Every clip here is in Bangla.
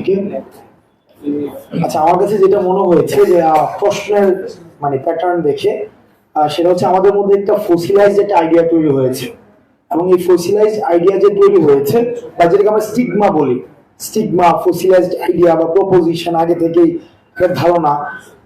থেকে আচ্ছা আমার কাছে যেটা মনে হয়েছে যে প্রশ্নের মানে প্যাটার্ন দেখে সেটা হচ্ছে আমাদের মধ্যে একটা ফসিলাইজ একটা আইডিয়া তৈরি হয়েছে। এবং এই ফসিলাইজ আইডিয়া যে তৈরি হয়েছে বা যেটাকে আমরা স্টিগমা বলি স্টিগমা ফসিলাইজড আইডিয়া বা প্রপোজিশন আগে থেকেই ধারণা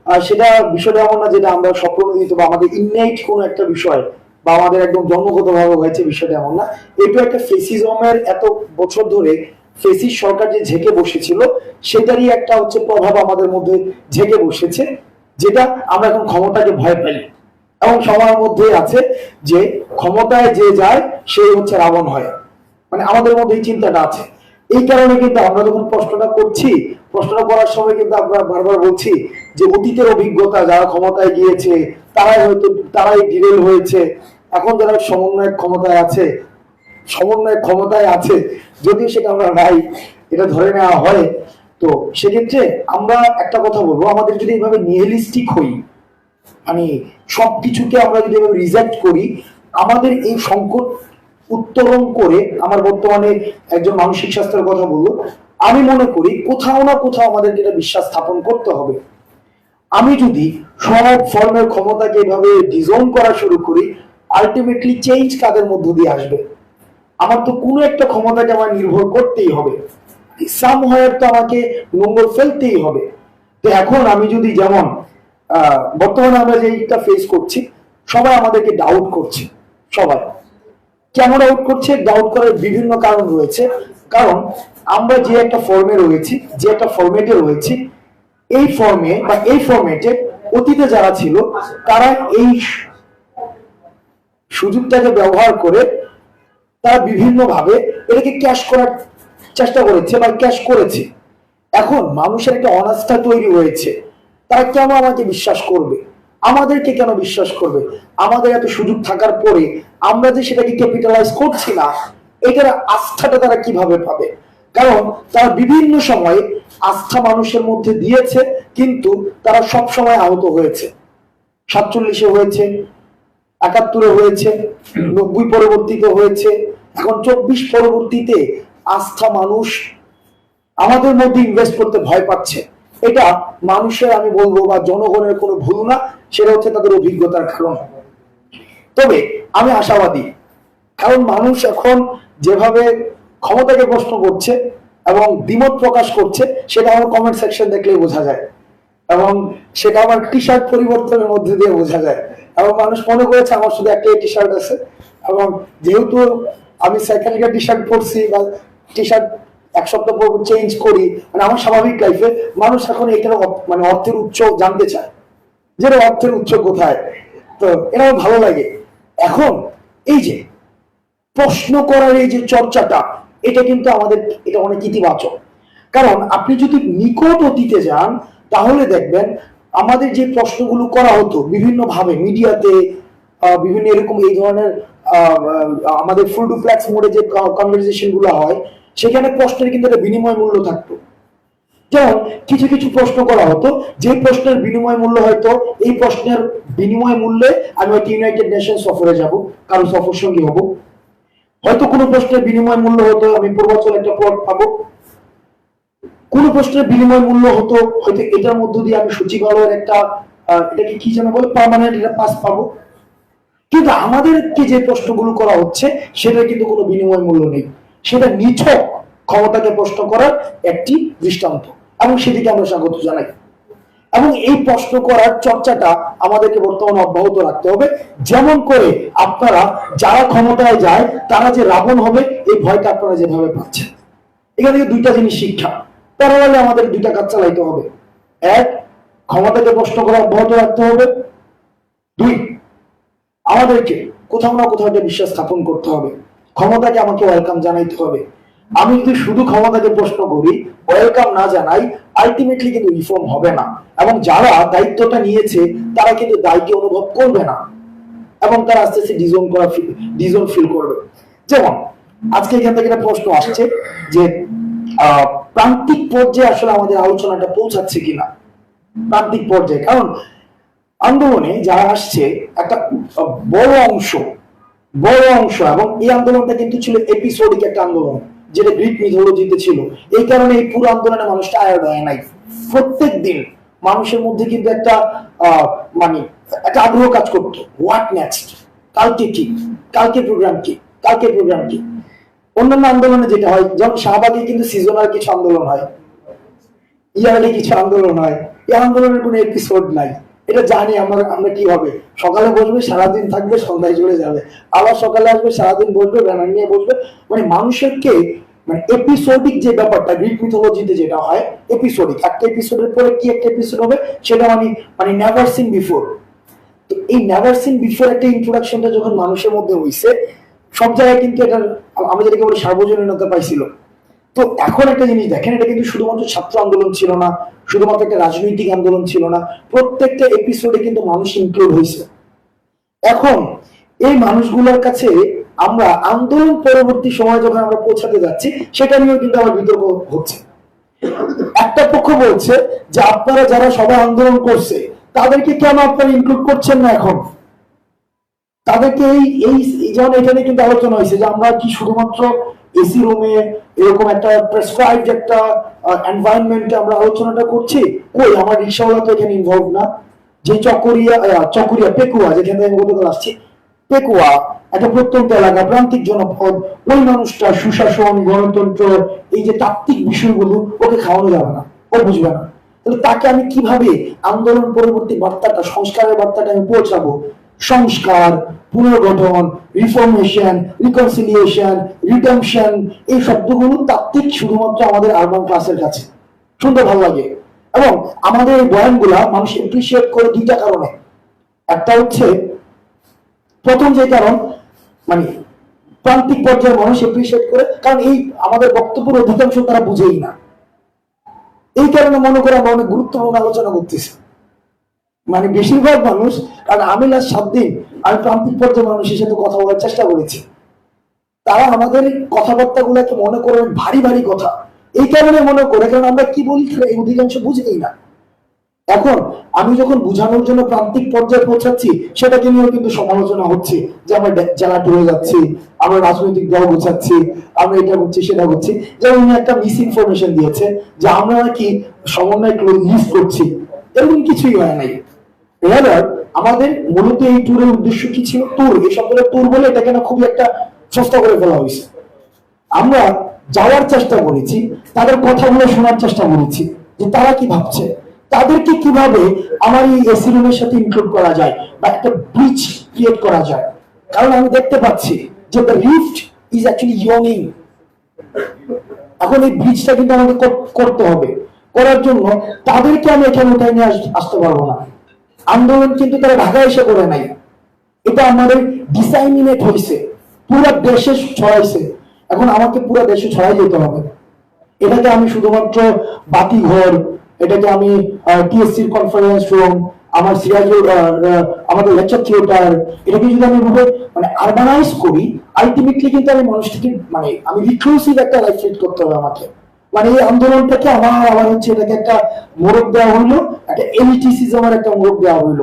আহ, সেটা বিষয়টা এমন না যেটা আমরা স্বপ্রণোদিত বা আমাদের ইননাইট কোনো একটা বিষয় বা আমাদের একদম জন্মগতভাবে হয়েছে বিষয়টা এমন না। এটা একটা ফেসিজমের এত বছর ধরে ফেসিস সরকার যে ঝেঁকে বসেছিল, সেটারই একটা হচ্ছে প্রভাব আমাদের মধ্যে ঝেঁকে বসেছে, যেটা আমরা এখন ক্ষমতাকে ভয় পাই। এবং সবার মধ্যে আছে যে ক্ষমতায় যে যায় সেই হচ্ছে রাবণ হয়। মানে আমাদের মধ্যে এই চিন্তাটা আছে। এই কারণে কিন্তু আমরা যখন প্রশ্নটা করছি, প্রশ্নটা করার সময় কিন্তু আমরা বারবার বলছি যে অতীতের অভিজ্ঞতা যারা ক্ষমতায় গিয়েছে, তারাই হয়তো, তারাই ডিরেল হয়েছে। এখন যারা সমন্বয়ের ক্ষমতায় আছে সমন্বয় ক্ষমতায় আছে, যদিও সেটা আমরা নাই, এটা ধরে নেওয়া হয়। তো সেক্ষেত্রে আমরা একটা কথা বলব, আমাদের যদি এইভাবে নিহেলিস্টিক হই মানে সবকিছুকে আমরা যদি এভাবে রিজেক্ট করি, আমাদের এই সংকট উত্তরণ করে আমার বর্তমানে একজন মানসিক স্বাস্থ্যের কথা বলব, আমি মনে করি কোথাও না কোথাও আমাদেরকে এটা বিশ্বাস স্থাপন করতে হবে। আমি যদি সব ফর্মের ক্ষমতাকে এভাবে ডিজোন করা শুরু করি আলটিমেটলি চেঞ্জ কাদের মধ্য দিয়ে আসবে? আমার তো কোনো একটা ক্ষমতাকে আমার নির্ভর করতেই হবে। সাম হয়ার তো আমাকে নোংর ফেলতেই হবে। তো এখন আমি যদি যেমন বর্তমানে আমরা যেটা ফেস করছি, সবাই আমাদেরকে ডাউট করছে, সবাই। কেন ডাউট করছে? ডাউট করার বিভিন্ন কারণ রয়েছে। কারণ আমরা যে একটা ফর্মে রয়েছি, যে একটা ফরম্যাটে রয়েছি, এই ফর্মে বা এই ফরম্যাটে অতীতে যারা ছিল, তারা এই সুযোগটাকে ব্যবহার করে তারা বিভিন্ন ভাবে এটাকে ক্যাশ করার চেষ্টা করেছে বা ক্যাশ করেছে। এখন মানুষের একটা অনাস্থা তৈরি হয়েছে। তারা কেন আমাকে বিশ্বাস করবে? আমাদেরকে কেন বিশ্বাস করবে? আমাদের এত সুযোগ থাকার পরে আমরা যে সেটাকে ক্যাপিটালাইজ করছি না, এটার আস্থাটা তারা কীভাবে পাবে? কারণ তারা বিভিন্ন সময়ে আস্থা মানুষের মধ্যে দিয়েছে, কিন্তু তারা সব সময় আহত হয়েছে। সাতচল্লিশে হয়েছে, একাত্তরে হয়েছে, নব্বই পরবর্তীতে হয়েছে এখন চব্বিশ পরবর্তীতে আস্থা মানুষ আমাদের মধ্যে ইনভেস্ট করতে ভয় পাচ্ছে। এটা মানুষের, আমি বলব, বা জনগণের কোনো ভুল না, সেটা হচ্ছে তাদের অভিজ্ঞতার কারণ। তবে আমি আশাবাদী, কারণ মানুষ এখন যেভাবে ক্ষমতাকে প্রশ্ন করছে এবং দ্বিমত প্রকাশ করছে, সেটা আমার কমেন্ট সেকশন দেখলেই বোঝা যায়। এবং সেটা আমার টি শার্ট পরিবর্তনের মধ্যে দিয়ে বোঝা যায়। এবং মানুষ মনে করেছে আমার শুধু একটাই টি শার্ট আছে। এবং যেহেতু আমি সেকেন্ড টি শার্ট পরছি বা টি শার্ট এক সপ্তাহ পর চেঞ্জ করি। মানে আমার স্বাভাবিক লাইফে মানুষ এখন এটার মানে অর্থের উৎস জানতে চায় যে অর্থের উৎস কোথায়। তো এটা ভালো লাগে। এখন এই যে প্রশ্ন করার এই যে চর্চাটা, এটা কিন্তু আমাদের, এটা অনেক ইতিবাচক। কারণ আপনি যদি নিকট অতীতে যান, তাহলে দেখবেন আমাদের যে প্রশ্নগুলো করা হতো বিভিন্ন ভাবে মিডিয়াতে বিভিন্ন এরকম এই ধরনের আমাদের ফুল ডুপ্লেক্স মোডে যে কনভারসেশনগুলো হয়, সেখানে প্রশ্নের কিন্তু একটা বিনিময় মূল্য থাকতো। যেমন, কিছু কিছু প্রশ্ন করা হতো, যে প্রশ্নের বিনিময় মূল্য হয়তো এই প্রশ্নের বিনিময় মূল্যে আমি হয়তো ইউনাইটেড নেশন সফরে যাব, কারও সফর সঙ্গী হব। হয়তো কোনো প্রশ্নের বিনিময় মূল্য হতো, আমি পূর্বাচল একটা প্লট পাবো। কোন প্রশ্নের বিনিময় মূল্য হতো, হয়তো এটার মধ্য দিয়ে আমি সচিবালয়ের একটা এটাকে কি যেন বলে পার্মানেন্ট এটা পাস পাবো। কিন্তু আমাদেরকে যে প্রশ্নগুলো করা হচ্ছে সেটা কিন্তু কোনো বিনিময় মূল্য নেই। সেটা নিছক ক্ষমতাকে প্রশ্ন করার একটি দৃষ্টান্ত। এবং সেদিকে আমরা স্বাগত জানাই। এবং এই প্রশ্ন করার চর্চাটা আমাদেরকে বর্তমানে অব্যাহত রাখতে হবে। যেমন করে আপনারা যারা ক্ষমতায় যায়, তারা যে রাবণ হবে, এই ভয়টা আপনারা যেভাবে পাচ্ছেন। এখান থেকে দুইটা জিনিস শিক্ষা। প্যারালালে আমাদের দুইটা কাজ চালাইতে হবে। এক, ক্ষমতাকে প্রশ্ন করা অব্যাহত রাখতে হবে। দুই আমাদেরকে কোথাও না কোথাও একটা বিশ্বাস স্থাপন করতে হবে। ক্ষমতাকে আমাকে ওয়েলকাম জানাইতে হবে। আমি যদি শুধু ক্ষমতাকে প্রশ্ন করি ওয়েলকাম না জানাই আলটিমেটলি কিন্তু রিফর্ম হবে না। এবং যারা দায়িত্বটা নিয়েছে, তারা কিন্তু দায়কে অনুভব করবে না। এবং তারা আস্তে আস্তে ডিজোন করা ডিজোন ফিল করবে। যেমন, আজকে এখান থেকে একটা প্রশ্ন আসছে যে প্রান্তিক পর্যায়ে আসলে আমাদের আলোচনাটা পৌঁছাচ্ছে কিনা? প্রান্তিক পর্যায়ে। কারণ আন্দোলনে যারা আসছে, একটা বড় অংশ বড় অংশ, এবং এই আন্দোলনটা কিন্তু ছিল এপিসোডিক একটা আন্দোলন, যেটা গ্রিক মিথোলজিতে ছিল। এই কারণে এই পুরো আন্দোলনে মানুষটা আয়ার হয় নাই। প্রত্যেক দিন মানুষের মধ্যে কিন্তু একটা মানে একটা আগ্রহ কাজ করতো। হোয়াট নেক্সট কালকে কি? কালকে প্রোগ্রাম কি? কালকে প্রোগ্রাম কি? অন্যান্য আন্দোলনে যেটা হয়, যেমন শাহবাগে কিন্তু সিজনাল কিছু আন্দোলন হয়। ইয়ারলি কিছু আন্দোলন হয়। এই আন্দোলনের কোনো এপিসোড নাই। এটা জানি আমরা আমরা কি হবে। সকালে বসবে, সারাদিন থাকবে, সন্ধ্যায় চলে যাবে। আবার সকালে আসবে, সারাদিন বসবে, ব্যানার নিয়ে বসবে। মানে মানুষেরকে মানে এপিসোডিক যে ব্যাপারটা গ্রিক মিথোলজিতে যেটা হয় এপিসোডিক একটা এপিসোডের পরে কি একটা এপিসোড হবে, সেটা মানে মানে নেভার সিন বিফোর তো এই নেভার সিন বিফোর একটা ইন্ট্রোডাকশনটা যখন মানুষের মধ্যে হইছে, সব জায়গায় কিন্তু এটা আমরা যেটাকে বলি সার্বজনীনতা পাইছিল। তো এখন একটা জিনিস দেখেন, এটা কিন্তু শুধুমাত্র ছাত্র আন্দোলন ছিল না, শুধুমাত্র একটা রাজনৈতিক আন্দোলন ছিল না, প্রত্যেকটা এপিসোডে কিন্তু মানুষ ইনক্লুড হয়েছে। এখন এই মানুষগুলোর কাছে আমরা আন্দোলন পরবর্তী সময় যখন আমরা পৌঁছাতে যাচ্ছি, সেটা নিয়েও কিন্তু আমার বিতর্ক হচ্ছে। একটা পক্ষ বলছে যে আপনারা যারা সবাই আন্দোলন করছে, তাদেরকে কেন আপনারা ইনক্লুড করছেন না এখন? তাদেরকে এই এই যেমন এখানে কিন্তু আলোচনা হয়েছে যে আমরা কি শুধুমাত্র এসি রুমে এরকম একটা প্রেসক্রাইবড একটা এনভায়রনমেন্টে আমরা আলোচনাটা করছি। কই, আমার রিক্সাওয়ালা তো এখানে ইনভলভ না। যে চকরিয়া চকরিয়া, পেকুয়া, যেখানে আমি গতকাল আসছি, পেকুয়া একটা প্রত্যন্ত এলাকা, প্রান্তিক জনপদ। ওই মানুষটা সুশাসন, গণতন্ত্র, এই যে তাত্ত্বিক বিষয়গুলো ওকে খাওয়ানো যাবে না, ও বুঝবে না। তাহলে তাকে আমি কীভাবে আন্দোলন পরবর্তী বার্তাটা, সংস্কারের বার্তাটা আমি পৌঁছাবো? সংস্কার পুনর্গঠন রিফরমেশন রিকনসিলিয়েশন রিডেমশন এই শব্দগুলো তাত্ত্বিক শুধুমাত্র আমাদের আরবান ক্লাসের কাছে। শুনতে ভালো লাগে। এবং আমাদের এই বয়ানগুলা মানুষ এপ্রিসিয়েট করে দুইটা কারণে। একটা হচ্ছে, প্রথম যে কারণ মানে প্রান্তিক পর্যায়ের মানুষ এপ্রিসিয়েট করে, কারণ এই আমাদের বক্তব্যের অধিকাংশ তারা বুঝেই না। এই কারণে মনে করে আমরা অনেক গুরুত্বপূর্ণ আলোচনা করতেছি। মানে বেশিরভাগ মানুষ, কারণ আমি লাস্ট সাত দিন আমি প্রান্তিক পর্যায়ের মানুষের সাথে কথা বলার চেষ্টা করেছি। তারা আমাদের কথাবার্তা গুলাকে মনে করে ভারী ভারী কথা। এই কারণে মনে করে, কারণ আমরা কি বলি তারা এই অধিকাংশ বুঝেই না। এখন আমি যখন বোঝানোর জন্য প্রান্তিক পর্যায়ে পৌঁছাচ্ছি, সেটাকে নিয়েও কিন্তু সমালোচনা হচ্ছে যে আমরা জেলা হয়ে যাচ্ছি, আমরা রাজনৈতিক দল বোঝাচ্ছি আমরা এটা করছি, সেটা করছি। যেমন একটা মিস ইনফরমেশন দিয়েছে যে আমরা নাকি সমন্বয় লিস্ট করছি। এরকম কিছুই হয় নাই। আমাদের মূলত এই ট্যুরের উদ্দেশ্য কি ছিল? ট্যুর এই শব্দটা ট্যুর বলে এটাকে না খুবই একটা সস্তা করে ফেলা হয়েছে। আমরা যাওয়ার চেষ্টা করেছি, তাদের কথাগুলো শোনার চেষ্টা করেছি, যে তারা কি ভাবছে? তাদেরকে কীভাবে আমার এই এসি রুমের সাথে ইনক্লুড করা যায় বা একটা ব্রিজ ক্রিয়েট করা যায়? কারণ আমি দেখতে পাচ্ছি যে the rift is actually yawning এখন এই ব্রিজটা কিন্তু আমাকে করতে হবে। করার জন্য তাদেরকে আমি এখানে উঠাই নিয়ে আসতে পারব না। আন্দোলন কিন্তু তারা ঢাকায় এসে করে নাই। এটা আমাদের ডিসাইমিনেট হয়েছে পুরো দেশে ছড়াইছে। এখন আমাকে পুরো দেশে ছড়াই যেতে হবে। এটাকে আমি শুধুমাত্র বাতিঘর, এটাকে আমি টিএসসির কনফারেন্স রুম আমার সিরাজুল আমাদের লেকচার থিয়েটার এটাকে যদি আমি ভাবে মানে আরবানাইজ করি আলটিমেটলি কিন্তু আমি মানুষটিকে মানে আমি রিক্লুসিভ একটা লাইফ করতে হবে আমাকে। মানে এই আন্দোলনটাকে আমার আমার হচ্ছে এটাকে একটা মোড়ক দেওয়া হইল একটা এলিটিসিজমের একটা মোড়ক দেওয়া হইল।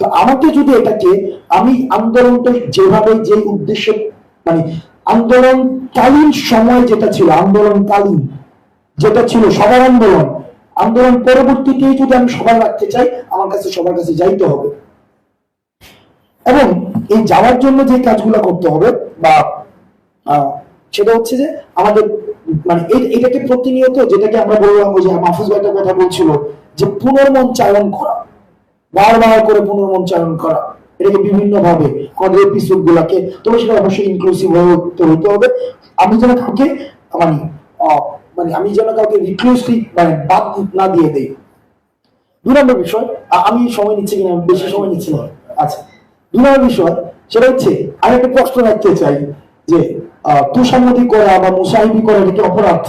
তো আমাকে যদি এটাকে আমি আন্দোলনটা যেভাবে যে উদ্দেশ্যে মানে আন্দোলনকালীন সময় যেটা ছিল, আন্দোলনকালীন যেটা ছিল সবার আন্দোলন আন্দোলন পরবর্তীতে যদি আমি সবাই রাখতে চাই, আমার কাছে সবার কাছে যাইতে হবে। এবং এই যাওয়ার জন্য যে কাজগুলো করতে হবে, বা সেটা হচ্ছে যে আমাদের মানে এটাকে প্রতিনিয়ত যেটাকে আমরা বললাম যে মাহফুজ কথা বলছিল, যে করা। বারবার করে করা। এটাকে বিভিন্ন ভাবে আমাদের এপিসোড গুলাকে তবে সেটা অবশ্যই ইনক্লুসিভ হয়ে উঠতে হতে হবে। আমি যেন কাউকে মানে মানে আমি যেন কাউকে মানে বাদ না দিয়ে দেই। দু নম্বর বিষয় আমি সময় নিচ্ছি কিনা? বেশি সময় নিচ্ছি না। আচ্ছা। দু নম্বর বিষয়, সেটা হচ্ছে আমি একটা প্রশ্ন রাখতে চাই। যে তুষামতি করা বা মুসাহিবি করা এটা অপরাধ?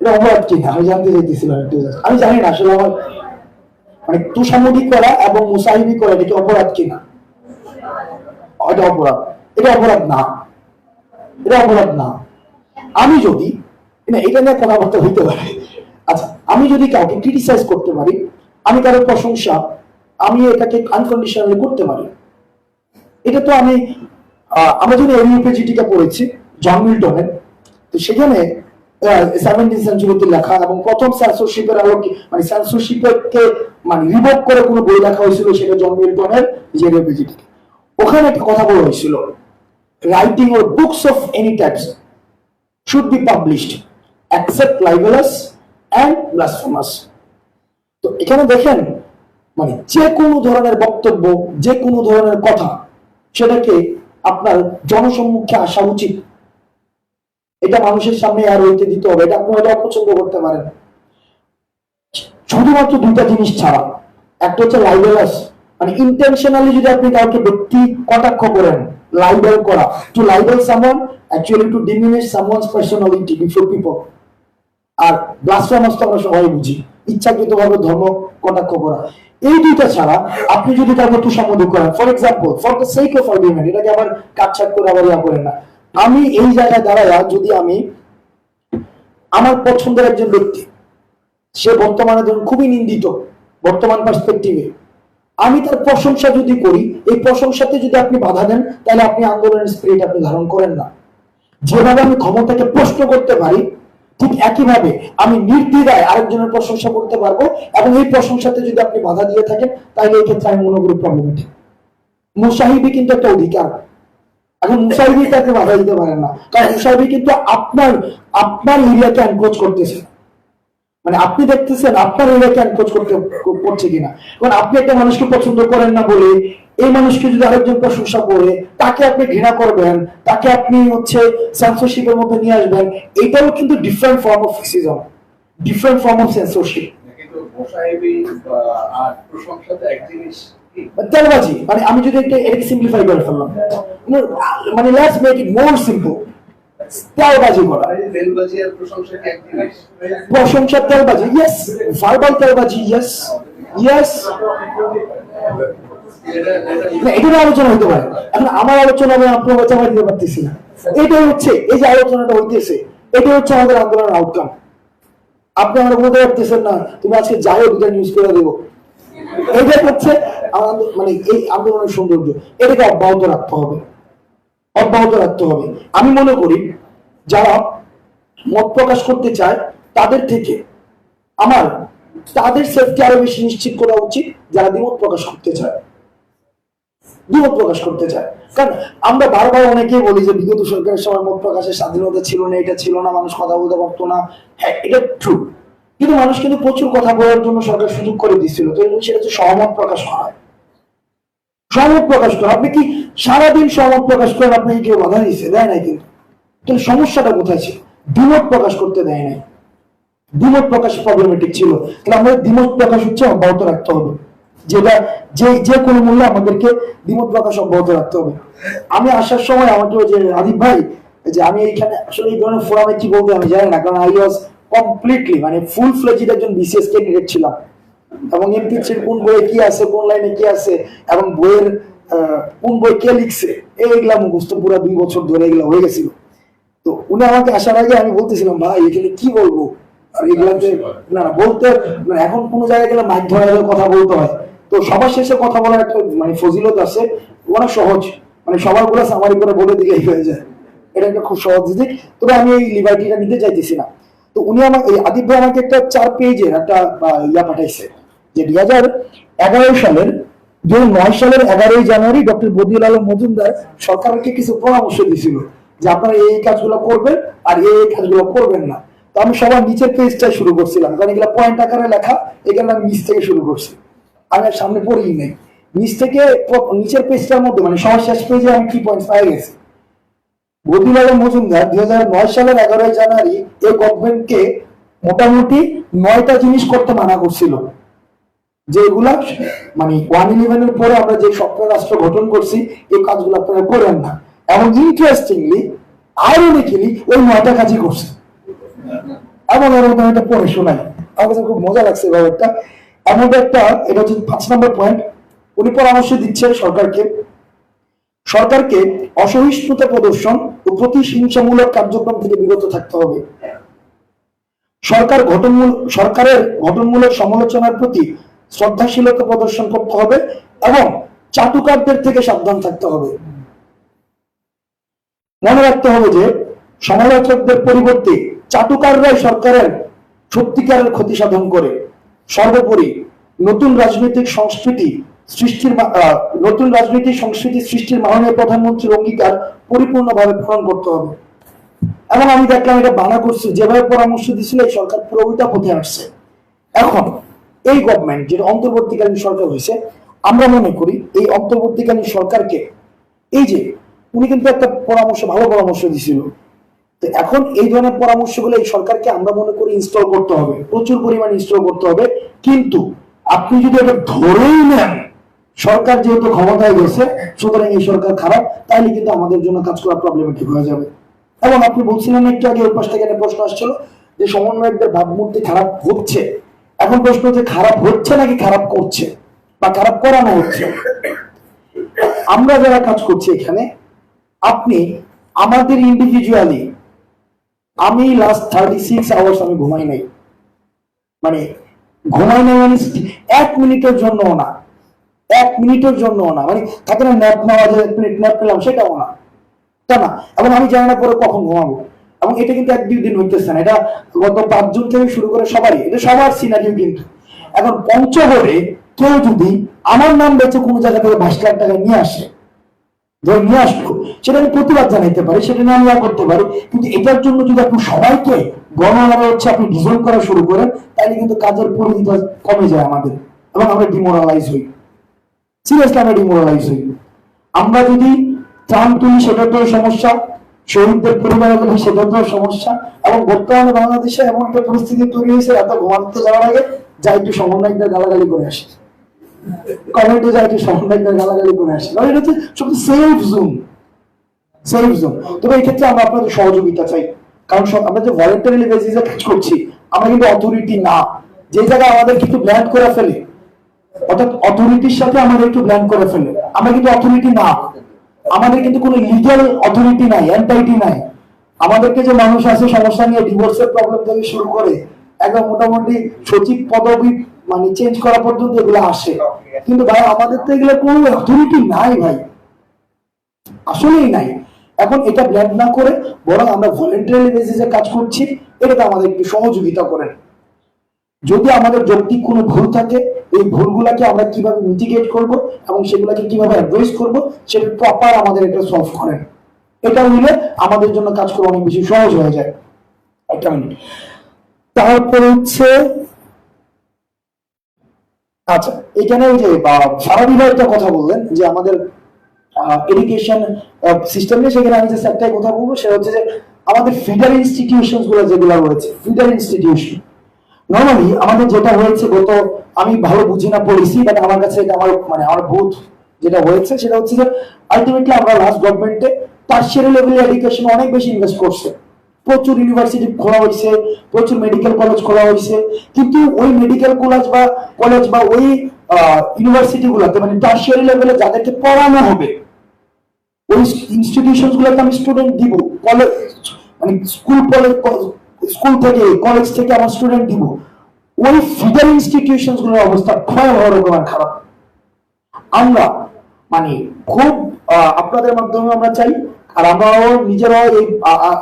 এটা অপরাধ আমি জানতে চাইতেছিলাম আমি জানি না, আসলে আমার মানে করা এবং মুসাহিবি করা এটা অপরাধ এটা অপরাধ। এটা অপরাধ না। এটা অপরাধ না। আমি যদি না, এটা নিয়ে কথাবার্তা হইতে পারে। আচ্ছা আমি যদি কাউকে ক্রিটিসাইজ করতে পারি, আমি কারোর প্রশংসা, আমি এটাকে আনকন্ডিশনালি করতে পারি এটা তো আমি আমরা যখন এরিওপেজিটিকা পড়েছি জন মিল্টনের তো সেখানে সেভেন্টিন সেঞ্চুরিতে লেখা এবং প্রথম সেন্সরশিপের আলোকে মানে সেন্সরশিপকে মানে রিভোক করে কোনো বই লেখা হয়েছিল সেটা জন মিল্টনের এরিওপেজিটিকা ওখানে একটা কথা বলা হয়েছিল writing or books of any types should be published accept libellous and blasphemous তো এখানে দেখেন মানে যে কোনো ধরনের বক্তব্য, যে কোনো ধরনের কথা সেটাকে আপনার জনসম্মুখে আসা উচিত। এটা মানুষের সামনে আর হইতে দিতে হবে, এটা আপনি অপছন্দ করতে পারেন। শুধুমাত্র দুইটা জিনিস ছাড়া, একটা হচ্ছে লাইবেলাস মানে ইন্টেনশনালি যদি আপনি কাউকে ব্যক্তি কটাক্ষ করেন লাইবেল করা to libel someone actually to diminish someone's personality before people R blasphemous তো আমরা সবাই বুঝি, ইচ্ছাকৃতভাবে ধর্ম কটাক্ষ করা। এই দুইটা ছাড়া আপনি যদি কাউকে তুষামধু করেন for example for the sake of argument এটাকে আবার কাটছাট করে আবার ইয়া করেন না। আমি এই জায়গায় দাঁড়ায়া যদি আমি আমার পছন্দের একজন ব্যক্তি, সে বর্তমানে ধরুন খুবই নিন্দিত বর্তমান পার্সপেক্টিভে আমি তার প্রশংসা যদি করি, এই প্রশংসাতে যদি আপনি বাধা দেন, তাহলে আপনি আন্দোলনের স্পিরিট আপনি ধারণ করেন না। যেভাবে আমি ক্ষমতাকে প্রশ্ন করতে পারি ঠিক একইভাবে আমি নির্দ্বিধায় আরেকজনের প্রশংসা করতে পারব এবং এই প্রশংসাতে যদি আপনি বাধা দিয়ে থাকেন, তাহলে এই ক্ষেত্রে আমি মনে করি প্রবলেমেটিক মুসাহিবি কিন্তু একটা অধিকার। এখন মুসাহিবি তাকে বাধা দিতে পারেন না। কারণ মুসাহিবি কিন্তু আপনার আপনার এরিয়াকে এনক্রোচ করতেছে। মানে আপনি দেখতেছেন আপনার এরিয়াকে এনক্রোচ করতে, করছে কিনা। কারণ আপনি একটা মানুষকে পছন্দ করেন না বলে এই মানুষকে যদি আরেকজন প্রশংসা করে তাকে আপনি ঘৃণা করবেন তাকে আপনি হচ্ছে সেন্সরশিপের মধ্যে নিয়ে আসবেন এটাও কিন্তু different form of fixism different form of censorship? তেলবাজি মানে আমি যদি একটা এটাকে সিম্পলিফাই করে ফেললাম। মানে let's make it more simple তেলবাজি করা। প্রশংসা তেলবাজি ইয়েস ভার্বাল তেলবাজি ইয়েস ইয়েস এটা আলোচনা হতে পারে। এখন আমার আলোচনা আমি আপনার কাছে দিতে পারতেছি না। এটাই হচ্ছে, এই যে আলোচনাটা হইতেছে, এটাই হচ্ছে আমাদের আন্দোলনের আউটকাম আপনি আমার বলতে পারতেছেন না, তুমি আজকে যাই হোক দুটা নিউজ করে দেবো। এটাই হচ্ছে মানে এই আন্দোলনের সৌন্দর্য। এটাকে অব্যাহত রাখতে হবে। অব্যাহত রাখতে হবে। আমি মনে করি, যারা মত প্রকাশ করতে চায়, তাদের থেকে আমার, তাদের সেফটি আরও বেশি নিশ্চিত করা উচিত, যারা দ্বিমত প্রকাশ করতে চায়। দ্বিমত প্রকাশ করতে চায়। কারণ আমরা বারবার অনেকেই বলি যে, বিগত সরকারের সময় মত প্রকাশের স্বাধীনতা ছিল না, এটা ছিল না, মানুষ কথা বলতে পারতো না। হ্যাঁ এটা ট্রু কিন্তু মানুষ কিন্তু প্রচুর কথা বলার জন্য সরকার সুযোগ করে দিচ্ছিল তো সেটা হচ্ছে সহমত প্রকাশ হয় সহমত প্রকাশ করা। আপনি কি সারাদিন সহমত প্রকাশ করেন? আপনাকে কেউ বাধা দিচ্ছে দেয় নাই কিন্তু। কিন্তু সমস্যাটা কোথায় ছিল? দ্বিমত প্রকাশ করতে দেয় নাই। দ্বিমত প্রকাশ প্রবলেমেটিক ছিল। তাহলে আমাদের দ্বিমত প্রকাশ হচ্ছে অব্যাহত রাখতে হবে। যেটা যে যে কোনো মূল্যে আমাদেরকে দ্বিমত প্রকাশ অব্যাহত রাখতে হবে। আমি আসার সময় আমাকে যে আদিব ভাই যে আমি এইখানে আসলে এই ধরনের ফোরামে কি বলতে আমি জানি না কারণ আই ওয়াজ কমপ্লিটলি মানে ফুল ফ্লেজেড একজন বিসিএস ক্যান্ডিডেট ছিলাম। এবং এমপিসির কোন বইয়ে কি আছে কোন লাইনে কি আছে এবং বইয়ের কোন বই কে লিখছে এইগুলা মুখস্থ পুরো দুই বছর ধরে এগুলা হয়ে গেছিল। তো উনি আমাকে আসার আগে আমি বলতেছিলাম ভাই এখানে কি বলব? আর এগুলাতে না। না বলতে এখন কোনো জায়গায় গেলে মাইক ধরে কথা বলতে হয়। তো সবার শেষে কথা বলার একটা মানে ফজিলত আছে, অনেক সহজ। মানে সবারগুলো সামারি করে বলে দিলেই হয়ে যায়। এটা একটা খুব সহজ দিক। তবে আমি এই লিবার্টিটা নিতে চাইতেছি না। তো উনি আমাকে এই আদিব ভাই আমাকে একটা চার পেজের একটা ইয়া পাঠাইছে, যে দুই হাজার এগারো সালের দু নয় সালের এগারোই জানুয়ারি ডক্টর বদিউল আলম মজুমদার সরকারকে কিছু পরামর্শ দিয়েছিল, যে আপনারা এই কাজগুলো করবেন আর এই এই কাজগুলো করবেন না। তো আমি সবার নিচের পেজটা শুরু করছিলাম, কারণ এগুলো পয়েন্ট আকারে লেখা এখানে আমি নিচ থেকে শুরু করছি। আমি আর, সামনে পড়িই নাই। নিচ থেকে নিচের পেজটার মধ্যে মানে সবার শেষ পেজে আমি কি পয়েন্ট পাই গেছি। বদিউল মজুমদার দুই হাজার নয় সালের এগারোই জানুয়ারি এই গভর্নমেন্টকে মোটামুটি নয়টা জিনিস করতে মানা করছিল। যেগুলা মানে ওয়ান ইলেভেনের পরে আমরা যে স্বপ্ন রাষ্ট্র গঠন করছি, এই কাজগুলো আপনারা করেন না। এবং ইন্টারেস্টিংলি আইরনিক্যালি ওই নয়টা কাজই করছে। এমন এরকম একটা পড়ে শোনাই আমার কাছে খুব মজা লাগছে ব্যাপারটা। এমন একটা, এটা হচ্ছে পাঁচ নম্বর পয়েন্ট উনি পরামর্শ দিচ্ছেন সরকারকে। সরকারকে অসহিষ্ণুতা প্রদর্শন ও প্রতিহিংসামূলক কার্যক্রম থেকে বিরত থাকতে হবে। সরকার গঠনমূল, সরকারের গঠনমূলক সমালোচনার প্রতি শ্রদ্ধাশীলতা প্রদর্শন করতে হবে এবং চাটুকারদের থেকে সাবধান থাকতে হবে। মনে রাখতে হবে যে, সমালোচকদের পরিবর্তে চাটুকাররাই সরকারের সত্যিকারের ক্ষতি সাধন করে। সর্বোপরি নতুন রাজনৈতিক সংস্কৃতি সৃষ্টির নতুন রাজনৈতিক সংস্কৃতি সৃষ্টির মাননীয় প্রধানমন্ত্রীর অঙ্গীকার পরিপূর্ণভাবে পূরণ করতে হবে। এবং আমি দেখলাম এটা বানা করছে, যেভাবে পরামর্শ দিছিল এই সরকার পুরো পথে আসছে। এখন এই গভর্নমেন্ট যেটা অন্তর্বর্তীকালীন সরকার হয়েছে, আমরা মনে করি এই অন্তর্বর্তীকালীন সরকারকে এই যে উনি কিন্তু একটা পরামর্শ, ভালো পরামর্শ দিছিল তো এখন এই ধরনের পরামর্শগুলো এই সরকারকে আমরা মনে করি ইনস্টল করতে হবে, প্রচুর পরিমাণে ইনস্টল করতে হবে। কিন্তু আপনি যদি এটা ধরেই নেন, সরকার যেহেতু ক্ষমতায় গেছে, সুতরাং এই সরকার খারাপ, তাহলে কিন্তু আমাদের জন্য কাজ করা প্রবলেমেটিক হয়ে যাবে। এবং আপনি বলছিলেন একটু আগে ওই পাশ থেকে একটা প্রশ্ন আসছিল, যে সমন্বয়কদের ভাবমূর্তি খারাপ হচ্ছে। এখন প্রশ্ন হচ্ছে, খারাপ হচ্ছে নাকি খারাপ করছে? বা খারাপ করানো হচ্ছে? আমরা যারা কাজ করছি এখানে, আপনি আমাদের ইন্ডিভিজুয়ালি আমি লাস্ট থার্টি সিক্স আওয়ার্স আমি ঘুমাই নাই। মানে ঘুমাই নাই মানে এক মিনিটের জন্য না। এক মিনিটের জন্য না। মানে থাকে না ন্যাপ নেওয়া যায় এক মিনিট ন্যাপ পেলাম, সেটাও না। তা না। এবং আমি জানি না পরে কখন ঘুমাবো। এবং এটা কিন্তু এক দুই দিন হইতেছে না। এটা গত পাঁচ জুন থেকে শুরু করে সবারই। এটা সবার সিনারিও কিন্তু। এখন পঞ্চগড়ে কেউ যদি আমার নাম বেঁচে কোনো জায়গা থেকে লাখ টাকা নিয়ে আসে ধরে নিয়ে আসলো সেটা আমি প্রতিবাদ জানাইতে পারি, সেটা নিয়ে আমি করতে পারি। কিন্তু এটার জন্য যদি আপনি সবাইকে গণহারে হচ্ছে আপনি ডিজলভ করা শুরু করেন, তাহলে কিন্তু কাজের পরিধিটা কমে যায় আমাদের। এবং আমরা ডিমোরালাইজ হই। সিরিয়াসলি আমরা ডিমোরালাইজ হই। আমরা যদি ত্রাণ তুলি, সেটা তো সমস্যা। শহীদদের পরিবারে সেটা তো সমস্যা। এবং বর্তমানে বাংলাদেশে এমন একটা পরিস্থিতি তৈরি হয়েছে এত ঘুমাতে যাওয়ার আগে যা একটু সমন্বয়কদের গালাগালি করে আসে। কমেন্টে একটু গালাগালি করে আসে। কারণ এটা হচ্ছে সেফ জোন সেফ জোন তবে এই ক্ষেত্রে আমরা আপনাদের সহযোগিতা চাই। কারণ আমরা যে বেসিসে কাজ করছি, আমরা কিন্তু অথরিটি না। যে জায়গায় আমাদের কিন্তু ব্ল্যান্ড করে ফেলে, অর্থাৎ অথরিটির সাথে আমাদের একটু ব্ল্যান্ড করে ফেলে। আমরা কিন্তু অথরিটি না। আমাদের কিন্তু কোনো লিগ্যাল অথরিটি নাই এন্টাইটি নাই। আমাদেরকে যে মানুষ আছে, সমস্যা নিয়ে ডিভোর্সের প্রবলেম থেকে শুরু করে, একদম মোটামুটি সচিব পদবি মানে চেঞ্জ করা পর্যন্ত এগুলো আসে। কিন্তু ভাই, আমাদের তো এগুলো কোনো অথরিটি নাই ভাই। আসলেই নাই। এখন এটা ব্ল্যান্ড না করে বরং আমরা ভলেন্টারি বেসিসে কাজ করছি, এটাতে আমাদের একটু সহযোগিতা করেন। যদি আমাদের যৌক্তিক কোনো ভুল থাকে, এই ভুলগুলাকে আমরা কীভাবে মিটিগেট করব এবং সেগুলোকে কীভাবে অ্যাড্রেস করব, সেটা প্রপার আমাদের এটা সলভ করেন। এটা হইলে আমাদের জন্য কাজ করা অনেক বেশি সহজ হয়ে যায়। একটা মিনিট তারপর হচ্ছে আচ্ছা এখানে ওই যে ফারাবি ভাই একটা কথা বললেন, যে আমাদের এডুকেশন সিস্টেম নিয়ে সেখানে আমি যে একটাই কথা বলব, সেটা হচ্ছে যে আমাদের ফিডার ইনস্টিটিউশনগুলো যেগুলো রয়েছে ফিডার ইনস্টিটিউশন নর্মালি আমাদের যেটা হয়েছে গত, আমি ভালো বুঝি না পলিসি বাট আমার কাছে এটা আমার মানে আমার বোধ যেটা হয়েছে, সেটা হচ্ছে যে আলটিমেটলি আমরা লাস্ট গভর্নমেন্টে টার্সিয়ারি লেভেলের এডুকেশন অনেক বেশি ইনভেস্ট করছে। প্রচুর ইউনিভার্সিটি খোলা হয়েছে, প্রচুর মেডিকেল কলেজ খোলা হয়েছে। কিন্তু ওই মেডিকেল কলেজ বা কলেজ বা ওই ইউনিভার্সিটি গুলাতে মানে টার্সিয়ারি লেভেলে যাদেরকে পড়ানো হবে, ওই ইনস্টিটিউশন গুলোতে আমি স্টুডেন্ট দিব। কলেজ মানে স্কুল কলেজ স্কুল থেকে কলেজ থেকে আমার স্টুডেন্ট দিব। ওই ফিডার ইনস্টিটিউশনগুলোর অবস্থা ভয়াবহ রকমের খারাপ। আমরা মানে খুব আপনাদের মাধ্যমে আমরা চাই আর আমরাও নিজেরাও এই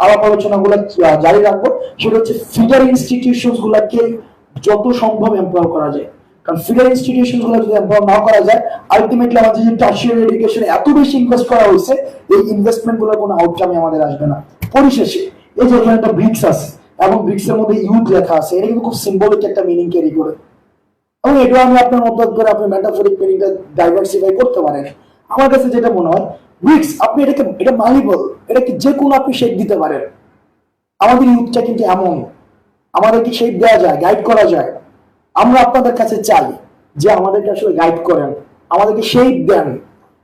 আলাপ আলোচনা গুলো জারি রাখব। সেটা হচ্ছে ফিডার ইনস্টিটিউশন গুলাকে যত সম্ভব এমপ্লয় করা যায়। কারণ ফিডার ইনস্টিটিউশনগুলো যদি এমপ্লয় না করা যায় আলটিমেটলি আমাদের যে এত বেশি ইনভেস্ট করা হয়েছে, এই ইনভেস্টমেন্টগুলোর কোনো আমাদের আসবে না। পরিশেষে, এই যে একটা ব্রিক্স আছে, এবং ব্রিক্স এর মধ্যে ইউথ লেখা আছে, এটা কিন্তু খুব সিম্বলিক একটা মিনিং ক্যারি করে। এবং এটা আমি আপনার মতো করে আপনি ম্যাটাফরিক মিনিংটা ডাইভার্সিফাই করতে পারেন। আমার কাছে যেটা মনে হয় উইক্স আপনি এটাকে, এটা মালিবল এটাকে যে কোনো আপনি শেপ দিতে পারেন। আমাদের ইউথটা কিন্তু এমন। আমাদেরকে শেপ দেওয়া যায় গাইড করা যায়। আমরা আপনাদের কাছে চাই যে আমাদেরকে আসলে গাইড করেন, আমাদেরকে শেপ দেন।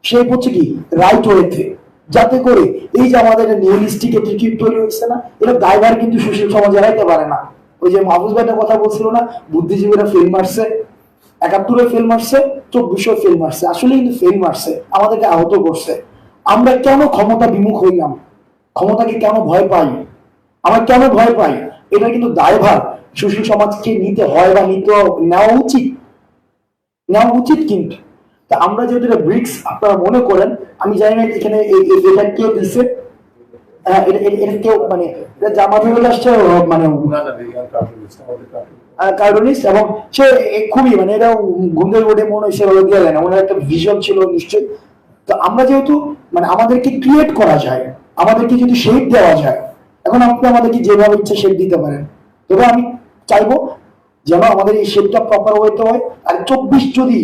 শেপ হচ্ছে কি? রাইট ওয়েতে যাতে করে এই যে আমাদের নিউলিস্টিক অ্যাটিটিউড তৈরি হচ্ছে না, এটা দায়ভার কিন্তু সুশীল সমাজে রাখতে পারে না। ওই যে মাহফুজ ভাই একটা কথা বলছিল না, বুদ্ধিজীবীরা ফেল মারছে একাত্তরে ফেল মারছে চব্বিশে ফেল মারছে। আসলে কিন্তু ফেল মারছে, আমাদেরকে আহত করছে। আমরা কেন ক্ষমতা বিমুখ হইলাম? ক্ষমতাকে কেন ভয় পাই? আমরা কেন ভয় পাই? এটা কিন্তু দায়ভার। সুশীল সমাজকে নিতে হয় বা নিতে নেওয়া উচিত। নেওয়া উচিত কিন্তু। তা আমরা যেহেতু এটা ব্রিক্স আপনারা মনে করেন আমি জানি না এখানে এটা কে দিছে? হ্যাঁ, এটা কেউ মানে এটা জামাত আসছে কার্টুনিস্ট এবং সে খুবই মানে এটা মনে হয় সেভাবে না। ওনার একটা ছিল নিশ্চয়ই। তো আমরা যেহেতু মানে আমাদেরকে ক্রিয়েট করা যায়, আমাদেরকে যদি শেপ দেওয়া যায়, এখন আপনি আমাদেরকে যেভাবে ইচ্ছা শেপ দিতে পারেন। তবে আমি চাইব যেন আমাদের এই শেপটা প্রপার হইতে হয়, আর চব্বিশ যদি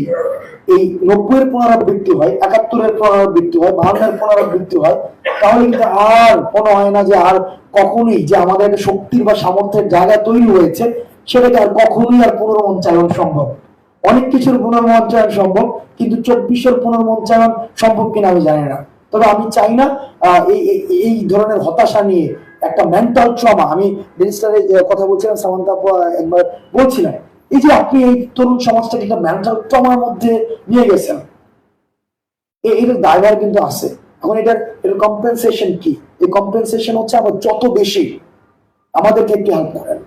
এই নব্বইয়ের পুনরাবৃত্তি হয়, একাত্তরের পুনরাবৃত্তি হয় বাহান্নের পুনরাবৃত্তি হয়, তাহলে কিন্তু আর মনে হয় না যে আর কখনোই যে আমাদের শক্তির বা সামর্থ্যের জায়গা তৈরি হয়েছে, সেটাকে আর কখনোই আর পুনর্মঞ্চায়ন সম্ভব। অনেক কিছুর পুনর্মঞ্চায়ন সম্ভব, কিন্তু চব্বিশের পুনর্মঞ্চায়ন সম্ভব কিনা আমি জানি না। তবে আমি চাই না এই ধরনের হতাশা নিয়ে একটা মেন্টাল ট্রমা আমি মিনিস্টারের কথা বলছিলাম, সামান্তা একবার বলছিলেন। এই যে আপনি এই তরুণ সমাজটাকে একটা মেন্টাল ট্রমার মধ্যে নিয়ে গেছেন এটার দায়ভার কিন্তু আছে। এখন এটার এটার কম্পেনসেশন কি? এই কম্পেনসেশন হচ্ছে আবার যত বেশি আমাদেরকে একটু হেল্প করেন।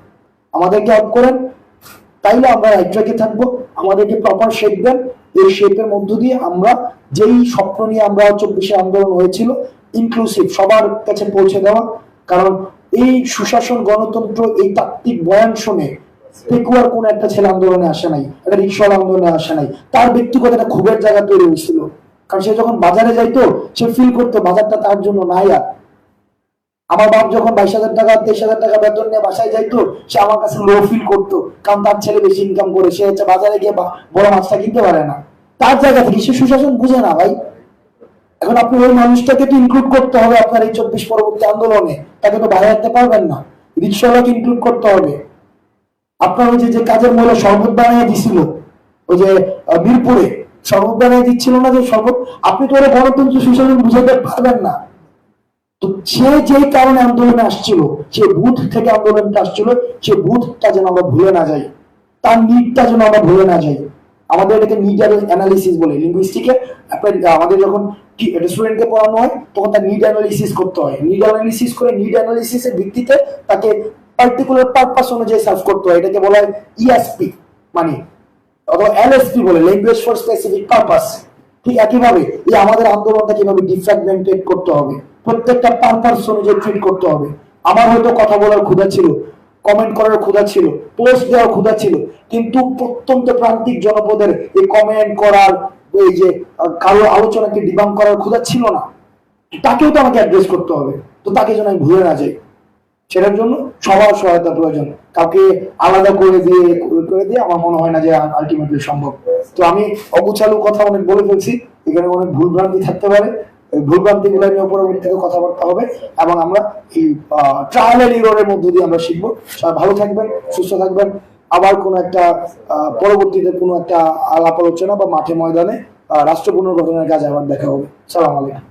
আমাদেরকে হেল্প করেন, তাইলে আমরা এক জায়গায় থাকব। আমাদেরকে প্রপার শেপ দেন। এই শেপের মধ্য দিয়ে আমরা যেই স্বপ্ন নিয়ে আমরা চব্বিশে আন্দোলন হয়েছিল ইনক্লুসিভ সবার কাছে পৌঁছে দেওয়া। কারণ এই সুশাসন, গণতন্ত্র, এই তাত্ত্বিক বয়ান শুনে পেকুয়ার কোন একটা ছেলে আন্দোলনে আসে নাই, একটা রিক্সাওয়ালা আন্দোলনে আসে নাই। তার ব্যক্তিগত একটা ক্ষোভের জায়গা তৈরি হয়েছিল। কারণ সে যখন বাজারে যাইতো, সে ফিল করতো বাজারটা তার জন্য নাই আর। আমার বাপ যখন বাইশ হাজার টাকা, তেইশ হাজার টাকা বেতন নিয়ে বাসায় যাইতো, সে আমার কাছে লো ফিল করতো। কারণ তার ছেলে বেশি ইনকাম করে, সে হচ্ছে বাজারে গিয়ে বড় মাছটা কিনতে পারে না। তার জায়গা থেকে, সে সুশাসন বুঝে না ভাই। এখন আপনি ওই মানুষটাকে তো ইনক্লুড করতে হবে আপনার এই চব্বিশ পরবর্তী আন্দোলনে। তাকে তো বাইরে রাখতে পারবেন না। রিক্সাওয়ালাকে ইনক্লুড করতে হবে। আপনার ওই যে কাজের মহিলা শরবত বানিয়ে দিছিল, ওই যে মিরপুরে, শরবত বানিয়ে দিচ্ছিল না যে শরবত? আপনি তো ওরা গণতন্ত্র, সুশাসন বুঝাতে পারবেন না। তো সে যে কারণে আন্দোলনে আসছিল, সে বুথ থেকে আন্দোলনটা আসছিল, সে বুথটা যেন আমরা ভুলে না যাই, তার নিডটা যেন আমরা ভুলে না যাই। আমাদের এটাকে নিড অ্যানালিসিস বলে লিঙ্গুইস্টিকে আমাদের যখন স্টুডেন্টকে পড়ানো হয়, তখন তার নিড অ্যানালিসিস করতে হয়। নিড অ্যানালিসিস করে নিড অ্যানালিসিসের ভিত্তিতে তাকে পার্টিকুলার পারপাস অনুযায়ী সার্ভ করতে হয়। এটাকে বলা হয় ইএসপি মানে অথবা এলএসপি বলে ল্যাঙ্গুয়েজ ফর স্পেসিফিক পারপাস ঠিক একইভাবে এই আমাদের আন্দোলনটা কীভাবে ডিফ্র্যাগমেন্টেড করতে হবে? প্রত্যেকটা পারপাস অনুযায়ী ট্রিট করতে হবে। আমার হয়তো কথা বলার ক্ষুধা ছিল কমেন্ট করার ক্ষুধা ছিল পোস্ট দেওয়ার ক্ষুধা ছিল, কিন্তু প্রত্যন্ত প্রান্তিক জনপদের এই কমেন্ট করার, এই যে কারও আলোচনাকে ডিবাং করার ক্ষুধা ছিল না। তাকেও তো আমাকে অ্যাড্রেস করতে হবে। তো তাকে যেন আমি ভুলে না যাই। সেটার জন্য সবার সহায়তা প্রয়োজন। কাউকে আলাদা করে দিয়ে করে দিয়ে আমার মনে হয় না যে আলটিমেটলি সম্ভব। তো আমি অগুছালু কথা অনেক বলে ফেলছি। এখানে অনেক ভুলভ্রান্তি থাকতে পারে। এই ভুলভ্রান্তি গুলো নিয়ে পরবর্তীতে কথাবার্তা হবে। এবং আমরা এই ট্রায়াল এন্ড ইরোরের মধ্য দিয়ে আমরা শিখব। সবাই ভালো থাকবেন, সুস্থ থাকবেন। আবার কোনো একটা পরবর্তীতে কোনো একটা আলাপ আলোচনা বা মাঠে ময়দানে রাষ্ট্র পুনর্গঠনের কাজে আবার দেখা হবে। সালাম আলাইকুম।